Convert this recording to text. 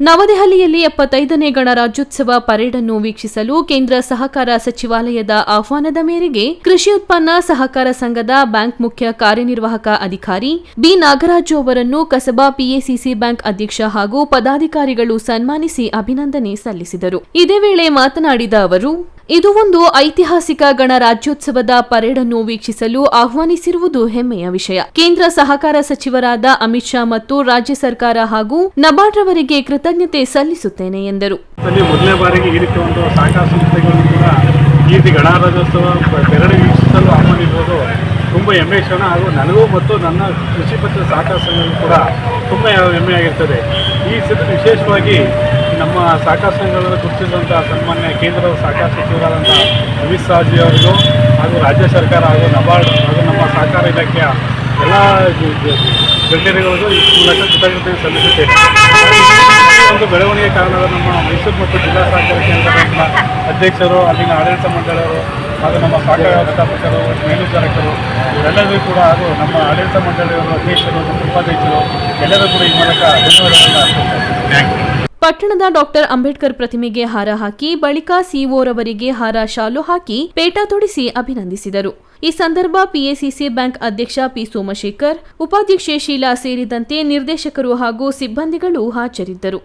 ನವದೆಹಲಿಯಲ್ಲಿ ಎಪ್ಪತ್ತೈದನೇ ಗಣರಾಜ್ಯೋತ್ಸವ ಪರೇಡ್ ಅನ್ನು ವೀಕ್ಷಿಸಲು ಕೇಂದ್ರ ಸಹಕಾರ ಸಚಿವಾಲಯದ ಆಹ್ವಾನದ ಮೇರೆಗೆ ಕೃಷಿ ಉತ್ಪನ್ನ ಸಹಕಾರ ಸಂಘದ ಬ್ಯಾಂಕ್ ಮುಖ್ಯ ಕಾರ್ಯನಿರ್ವಾಹಕ ಅಧಿಕಾರಿ ಬಿ ನಾಗರಾಜು ಅವರನ್ನು ಕಸಬಾ ಪಿಎಸಿಸಿ ಬ್ಯಾಂಕ್ ಅಧ್ಯಕ್ಷ ಹಾಗೂ ಪದಾಧಿಕಾರಿಗಳು ಸನ್ಮಾನಿಸಿ ಅಭಿನಂದನೆ ಸಲ್ಲಿಸಿದರು. ಇದೇ ವೇಳೆ ಮಾತನಾಡಿದ ಅವರು ಇದು ಒಂದು ಐತಿಹಾಸಿಕ ಗಣರಾಜ್ಯೋತ್ಸವದ ಪರೇಡ್ ಅನ್ನು ವೀಕ್ಷಿಸಲು ಆಹ್ವಾನಿಸಿರುವುದು ಹೆಮ್ಮೆಯ ವಿಷಯ. ಕೇಂದ್ರ ಸಹಕಾರ ಸಚಿವರಾದ ಅಮಿತ್ ಶಾ ಮತ್ತು ರಾಜ್ಯ ಸರ್ಕಾರ ಹಾಗೂ ನಬಾರ್ಡ್ ರವರಿಗೆ ಕೃತಜ್ಞತೆ ಸಲ್ಲಿಸುತ್ತೇನೆ ಎಂದರು. ಮೊದಲನೇ ಬಾರಿಗೆ ಈ ರೀತಿ ಒಂದು ಸಹಕಾರ ಸಂಸ್ಥೆಗಳು ಕೂಡ ಈ ರೀತಿ ಗಣರಾಜ್ಯೋತ್ಸವ ಬೆರಡು ವೀಕ್ಷಿಸಲು ಆಹ್ವಾನಿಸುವುದು ತುಂಬ ಹೆಮ್ಮೆ ಕ್ಷಣ ಹಾಗೂ ನನಗೂ ಮತ್ತು ನನ್ನ ಕೃಷಿ ಪತ್ರ ಸಹಕಾರ ಸಂಘಗಳು ಕೂಡ ತುಂಬ ಹೆಮ್ಮೆಯಾಗಿರ್ತದೆ. ಈ ಸತಿ ವಿಶೇಷವಾಗಿ ನಮ್ಮ ಸಹಕಾರ ಸಂಘಗಳನ್ನು ಗುರುತಿಸಿದಂಥ ಸನ್ಮಾನ್ಯ ಕೇಂದ್ರದ ಸಹಕಾರ ಸಚಿವರಾದಂಥ ಅಮಿತ್ ಶಾಜಿ ಅವರಿಗೂ ಹಾಗೂ ರಾಜ್ಯ ಸರ್ಕಾರ ಹಾಗೂ ನಬಾರ್ಡ್ ಹಾಗೂ ನಮ್ಮ ಸಹಕಾರ ಇಲಾಖೆಯ ಎಲ್ಲ ಗಣ್ಯರುಗಳಿಗೂ ಈ ಮೂಲಕ ಕೃತಜ್ಞತೆ ಸಲ್ಲಿಸುತ್ತೇನೆ. ಒಂದು ಬೆಳವಣಿಗೆ ಕಾರಣದ ನಮ್ಮ ಮೈಸೂರು ಮತ್ತು ಜಿಲ್ಲಾ ಸಹಕಾರ ಕೇಂದ್ರಗಳ ಅಧ್ಯಕ್ಷರು, ಅಲ್ಲಿನ ಆಡಳಿತ ಮಂಡಳಿಯವರು ಹಾಗೂ ನಮ್ಮ ಸಹಕಾರ ವ್ಯವಸ್ಥಾಪಕರು, ಮೇಲ್ವಿಚಾರಕರು ಇವರೆಲ್ಲರಿಗೂ ಕೂಡ ಹಾಗೂ ನಮ್ಮ ಆಡಳಿತ ಮಂಡಳಿಯವರು, ಅಧ್ಯಕ್ಷರು ಉಪಾಧ್ಯಕ್ಷರು, ಎಲ್ಲರೂ ಕೂಡ ಈ ಮೂಲಕ ಧನ್ಯವಾದಗಳನ್ನು ಅರ್ಪಿಸ್ತಾರೆ ಪಟ್ಟಣದ ಡಾಕ್ಟರ್ ಅಂಬೇಡ್ಕರ್ ಪ್ರತಿಮೆಗೆ ಹಾರ ಹಾಕಿ ಬಳಿಕ ಸಿಒರವರಿಗೆ ಹಾರ ಶಾಲು ಹಾಕಿ ಪೇಟ ತೊಡಿಸಿ ಅಭಿನಂದಿಸಿದರು. ಈ ಸಂದರ್ಭ ಪಿಎಸಿಸಿ ಬ್ಯಾಂಕ್ ಅಧ್ಯಕ್ಷ ಪಿ ಸೋಮಶೇಖರ್, ಉಪಾಧ್ಯಕ್ಷೆ ಶೀಲಾ ಸೇರಿದಂತೆ ನಿರ್ದೇಶಕರು ಹಾಗೂ ಸಿಬ್ಬಂದಿಗಳು ಹಾಜರಿದ್ದರು.